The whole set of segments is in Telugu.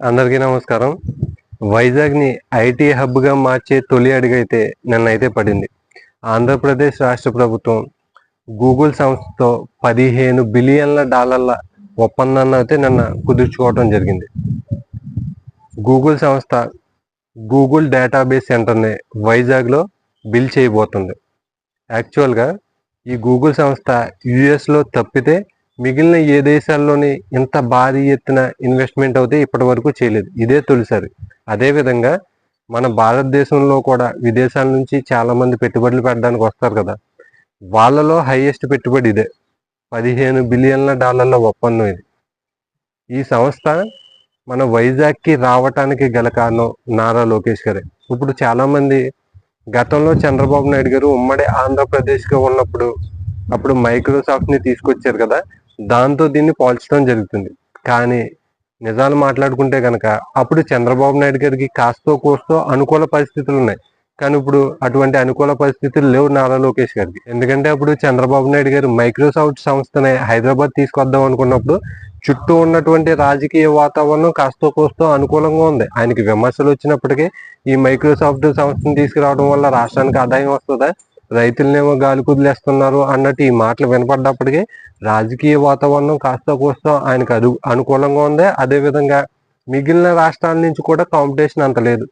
అందరికీ నమస్కారం. వైజాగ్ని ఐటీ హబ్గా మార్చే తొలి అడుగైతే నన్నైతే పడింది. ఆంధ్రప్రదేశ్ రాష్ట్ర ప్రభుత్వం గూగుల్ సంస్థతో పదిహేను బిలియన్ల డాలర్ల ఒప్పందాన్ని అయితే నన్ను కుదుర్చుకోవడం జరిగింది. గూగుల్ సంస్థ గూగుల్ డేటాబేస్ సెంటర్ని వైజాగ్లో బిల్ చేయబోతుంది. యాక్చువల్గా ఈ గూగుల్ సంస్థ యుఎస్లో తప్పితే మిగిలిన ఏ దేశాల్లోని ఇంత భారీ ఎత్తున ఇన్వెస్ట్మెంట్ అయితే ఇప్పటి వరకు చేయలేదు. ఇదే తొలిసారి. అదేవిధంగా మన భారతదేశంలో కూడా విదేశాల నుంచి చాలామంది పెట్టుబడులు పెట్టడానికి వస్తారు కదా. వాళ్ళలో హైయెస్ట్ పెట్టుబడి ఇదే. పదిహేను బిలియన్ల డాలర్ల ఒప్పందం ఇది. ఈ సంస్థ మన వైజాగ్కి రావటానికి గల కారణం నారా లోకేష్ గారే. ఇప్పుడు చాలామంది గతంలో చంద్రబాబు నాయుడు గారు ఉమ్మడి ఆంధ్రప్రదేశ్గా ఉన్నప్పుడు అప్పుడు మైక్రోసాఫ్ట్ని తీసుకొచ్చారు కదా. దాంతో దీన్ని పోల్చడం జరుగుతుంది. కానీ నిజాలు మాట్లాడుకుంటే కనుక అప్పుడు చంద్రబాబు నాయుడు గారికి కాస్తో కోస్తో అనుకూల పరిస్థితులు ఉన్నాయి. కానీ ఇప్పుడు అటువంటి అనుకూల పరిస్థితులు లేవు నారా లోకేష్ గారికి. ఎందుకంటే అప్పుడు చంద్రబాబు నాయుడు గారు మైక్రోసాఫ్ట్ సంస్థని హైదరాబాద్ తీసుకొద్దాం అనుకున్నప్పుడు చుట్టూ ఉన్నటువంటి రాజకీయ వాతావరణం కాస్తో కోస్తో అనుకూలంగా ఉంది. ఆయనకి విమర్శలు వచ్చినప్పటికీ ఈ మైక్రోసాఫ్ట్ సంస్థను తీసుకురావడం వల్ల రాష్ట్రానికి ఆదాయం వస్తుందా? రైతులనేమో గాలి కుదిలేస్తున్నారు అన్నట్టు ఈ మాటలు వినపడ్డప్పటికీ రాజకీయ వాతావరణం కాస్త కోస్త ఆయనకు అదు అనుకూలంగా ఉంది. అదేవిధంగా మిగిలిన రాష్ట్రాల నుంచి కూడా కాంపిటీషన్ అంత లేదు.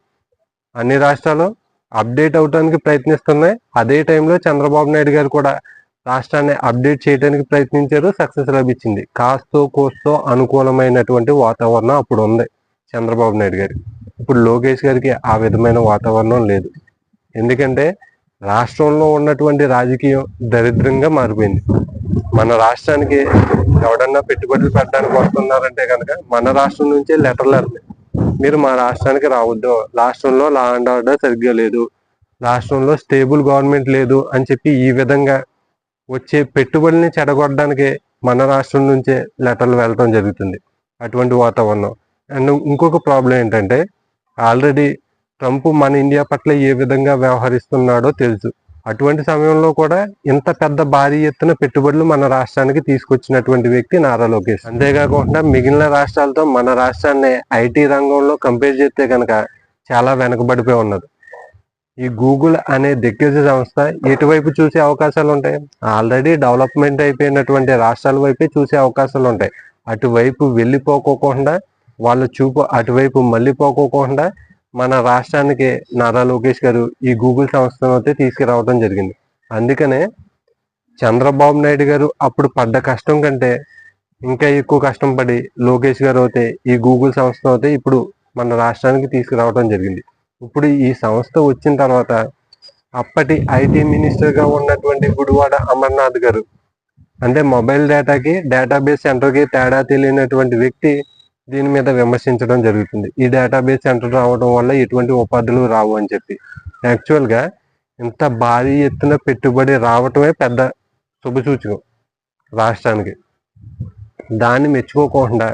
అన్ని రాష్ట్రాలు అప్డేట్ అవడానికి ప్రయత్నిస్తున్నాయి. అదే టైంలో చంద్రబాబు నాయుడు గారు కూడా రాష్ట్రాన్ని అప్డేట్ చేయడానికి ప్రయత్నించారు. సక్సెస్ లభించింది. కాస్తో కోస్తో అనుకూలమైనటువంటి వాతావరణం అప్పుడు ఉంది చంద్రబాబు నాయుడు గారికి. ఇప్పుడు లోకేష్ గారికి ఆ విధమైన వాతావరణం లేదు. ఎందుకంటే రాష్ట్రంలో ఉన్నటువంటి రాజకీయం దరిద్రంగా మారిపోయింది. మన రాష్ట్రానికి ఎవడన్నా పెట్టుబడులు పెట్టడానికి వస్తున్నారంటే కనుక మన రాష్ట్రం నుంచే లెటర్లు వెళ్తాయి మీరు మా రాష్ట్రానికి రావద్దు. రాష్ట్రంలో లా అండ్ ఆర్డర్ సరిగ్గా లేదు. రాష్ట్రంలో స్టేబుల్ గవర్నమెంట్ లేదు అని చెప్పి ఈ విధంగా వచ్చే పెట్టుబడుల్ని చెడగొట్టడానికి మన రాష్ట్రం నుంచే లెటర్లు వెళ్ళటం జరుగుతుంది. అటువంటి వాతావరణం. అండ్ ఇంకొక ప్రాబ్లం ఏంటంటే ఆల్రెడీ ట్రంప్ మన ఇండియా పట్ల ఏ విధంగా వ్యవహరిస్తున్నాడో తెలుసు. అటువంటి సమయంలో కూడా ఇంత పెద్ద భారీ ఎత్తున పెట్టుబడులు మన రాష్ట్రానికి తీసుకొచ్చినటువంటి వ్యక్తి నారా లోకేష్. అంతేకాకుండా మిగిలిన రాష్ట్రాలతో మన రాష్ట్రాన్ని ఐటీ రంగంలో కంపేర్ చేస్తే కనుక చాలా వెనకబడిపోయి ఉన్నది. ఈ గూగుల్ అనే దిగ్గజ సంస్థ ఎటువైపు చూసే అవకాశాలు ఉంటాయి? ఆల్రెడీ డెవలప్మెంట్ అయిపోయినటువంటి రాష్ట్రాల వైపే చూసే అవకాశాలు ఉంటాయి. అటువైపు వెళ్ళిపోకోకుండా వాళ్ళ చూపు అటువైపు మళ్ళీ పోకోకుండా మన రాష్ట్రానికి నారా లోకేష్ గారు ఈ గూగుల్ సంస్థను అయితే తీసుకురావడం జరిగింది. అందుకనే చంద్రబాబు నాయుడు గారు అప్పుడు పడ్డ కష్టం కంటే ఇంకా ఎక్కువ కష్టం పడి లోకేష్ గారు అయితే ఈ గూగుల్ సంస్థ అయితే ఇప్పుడు మన రాష్ట్రానికి తీసుకురావడం జరిగింది. ఇప్పుడు ఈ సంస్థ వచ్చిన తర్వాత అప్పటి ఐటీ మినిస్టర్గా ఉన్నటువంటి గుడివాడ అమర్నాథ్ గారు అంటే మొబైల్ డేటాకి డేటాబేస్ సెంటర్కి తేడా తెలియనటువంటి వ్యక్తి దీని మీద విమర్శించడం జరుగుతుంది. ఈ డేటాబేస్ సెంటర్ రావడం వల్ల ఎటువంటి ఉపాధులు రావు అని చెప్పి. యాక్చువల్గా ఇంత భారీ ఎత్తున పెట్టుబడి రావటమే పెద్ద శుభసూచకం రాష్ట్రానికి. దాన్ని మెచ్చుకోకుండా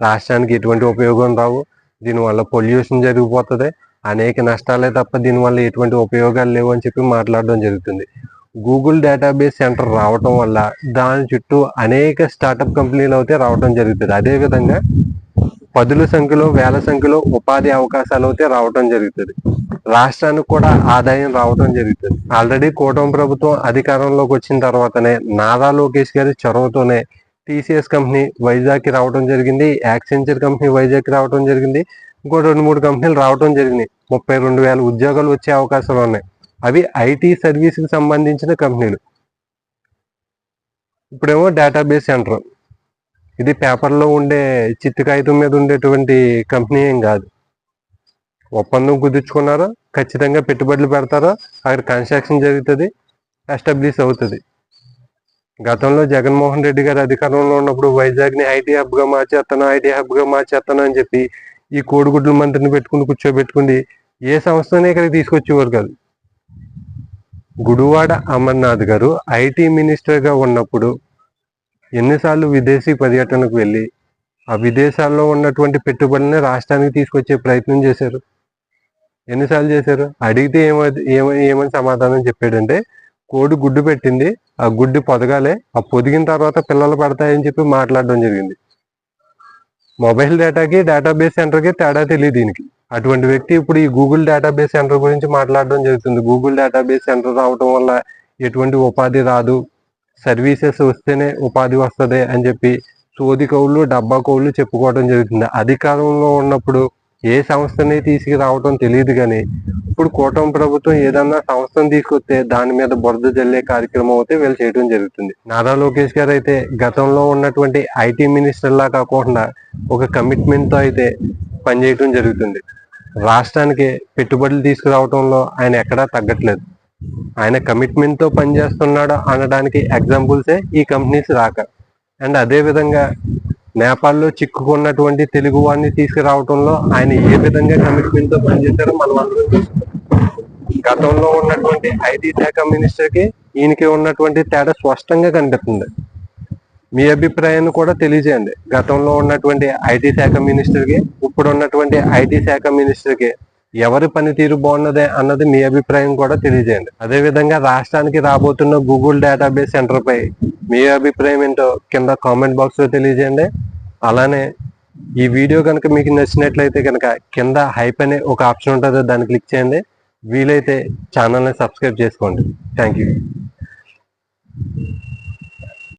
రాష్ట్రానికి ఎటువంటి ఉపయోగం రావు. దీనివల్ల పొల్యూషన్ జరిగిపోతుంది. అనేక నష్టాలే తప్ప దీనివల్ల ఎటువంటి ఉపయోగాలు లేవు అని చెప్పి మాట్లాడడం జరుగుతుంది. గూగుల్ డేటాబేస్ సెంటర్ రావటం వల్ల దాని చుట్టూ అనేక స్టార్టప్ కంపెనీలు అయితే రావడం జరుగుతుంది. అదేవిధంగా పదుల సంఖ్యలో వేల సంఖ్యలో ఉపాధి అవకాశాలు అయితే రావడం జరుగుతుంది. రాష్ట్రానికి కూడా ఆదాయం రావడం జరుగుతుంది. ఆల్రెడీ కూటమి ప్రభుత్వం అధికారంలోకి వచ్చిన తర్వాతనే నారా లోకేష్ గారి చొరవతోనే టీసీఎస్ కంపెనీ వైజాగ్కి రావడం జరిగింది. యాక్సెంచర్ కంపెనీ వైజాగ్కి రావడం జరిగింది. ఇంకో రెండు మూడు కంపెనీలు రావడం జరిగింది. ముప్పై రెండు వేల ఉద్యోగాలు వచ్చే అవకాశాలు ఉన్నాయి. అవి ఐటీ సర్వీస్కి సంబంధించిన కంపెనీలు. ఇప్పుడేమో డేటాబేస్ సెంటర్ ఇది పేపర్లో ఉండే చిత్తు కాగితం మీద ఉండేటువంటి కంపెనీ ఏం కాదు. ఒప్పందం కుదుర్చుకున్నారా ఖచ్చితంగా పెట్టుబడులు పెడతారో అక్కడ కన్స్ట్రక్షన్ జరుగుతుంది ఎస్టాబ్లిష్ అవుతుంది. గతంలో జగన్మోహన్ రెడ్డి గారు అధికారంలో ఉన్నప్పుడు వైజాగ్ని ఐటీ హబ్గా మార్చేస్తాను ఐటీ హబ్గా మార్చేస్తాను అని చెప్పి ఈ కోడిగుడ్ల మంత్రిని పెట్టుకుని కూర్చోబెట్టుకుని ఏ సంస్థనే ఇక్కడికి తీసుకొచ్చేవారు కాదు. గుడివాడ అమర్నాథ్ గారు ఐటీ మినిస్టర్గా ఉన్నప్పుడు ఎన్నిసార్లు విదేశీ పర్యటనకు వెళ్ళి ఆ విదేశాల్లో ఉన్నటువంటి పెట్టుబడిని రాష్ట్రానికి తీసుకొచ్చే ప్రయత్నం చేశారు. ఎన్నిసార్లు చేశారు? అడిగితే ఏమది ఏమ ఏమని సమాధానం చెప్పాడంటే కోడి గుడ్డు పెట్టింది ఆ గుడ్డు పొదగాలే ఆ పొదిగిన తర్వాత పిల్లలు పడతాయని చెప్పి మాట్లాడడం జరిగింది. మొబైల్ డేటాకి డేటాబేస్ సెంటర్కి తేడా తెలియదు దీనికి. అటువంటి వ్యక్తి ఇప్పుడు ఈ గూగుల్ డేటాబేస్ సెంటర్ గురించి మాట్లాడడం జరుగుతుంది. గూగుల్ డేటాబేస్ సెంటర్ రావడం వల్ల ఎటువంటి ఉపాధి రాదు. సర్వీసెస్ వస్తేనే ఉపాధి వస్తుంది అని చెప్పి సోది కౌళ్ళు డబ్బా కౌళ్ళు చెప్పుకోవడం జరుగుతుంది. అధికారంలో ఉన్నప్పుడు ఏ సంస్థని తీసుకురావడం తెలియదు కానీ ఇప్పుడు కూటమి ప్రభుత్వం ఏదన్నా సంస్థను తీసుకొస్తే దాని మీద బురద జల్లే కార్యక్రమం అయితే వీళ్ళు చేయడం జరుగుతుంది. నారా లోకేష్ గారు అయితే గతంలో ఉన్నటువంటి ఐటీ మినిస్టర్ లా కాకుండా ఒక కమిట్మెంట్తో అయితే పనిచేయడం జరుగుతుంది. రాష్ట్రానికి పెట్టుబడులు తీసుకురావడంలో ఆయన ఎక్కడా తగ్గట్లేదు. ఆయన కమిట్మెంట్తో పనిచేస్తున్నాడు అనడానికి ఎగ్జాంపుల్సే ఈ కంపెనీస్ రాక. అండ్ అదే విధంగా నేపాల్లో చిక్కుకున్నటువంటి తెలుగు వారిని తీసుకురావడంలో ఆయన ఏ విధంగా కమిట్మెంట్తో పనిచేశారో మనం అందరం గతంలో ఉన్నటువంటి ఐటీ శాఖ మినిస్టర్కి ఈయనకి ఉన్నటువంటి తేడా స్పష్టంగా కనిపిస్తుంది. మీ అభిప్రాయాన్ని కూడా తెలియజేయండి. గతంలో ఉన్నటువంటి ఐటీ శాఖ మినిస్టర్కి ఇప్పుడు ఉన్నటువంటి ఐటీ శాఖ మినిస్టర్కి ఎవరి పనితీరు బాగున్నదే అన్నది మీ అభిప్రాయం కూడా తెలియజేయండి. అదే విధంగా రాష్ట్రానికి రాబోతున్న గూగుల్ డేటాబేస్ సెంటర్ పై మీ అభిప్రాయం ఏంటో కింద కామెంట్ బాక్స్లో తెలియజేయండి. అలానే ఈ వీడియో కనుక మీకు నచ్చినట్లయితే కనుక కింద హైప్ అనే ఒక ఆప్షన్ ఉంటుంది దాన్ని క్లిక్ చేయండి. వీలైతే ఛానల్ని సబ్స్క్రైబ్ చేసుకోండి. Thank you.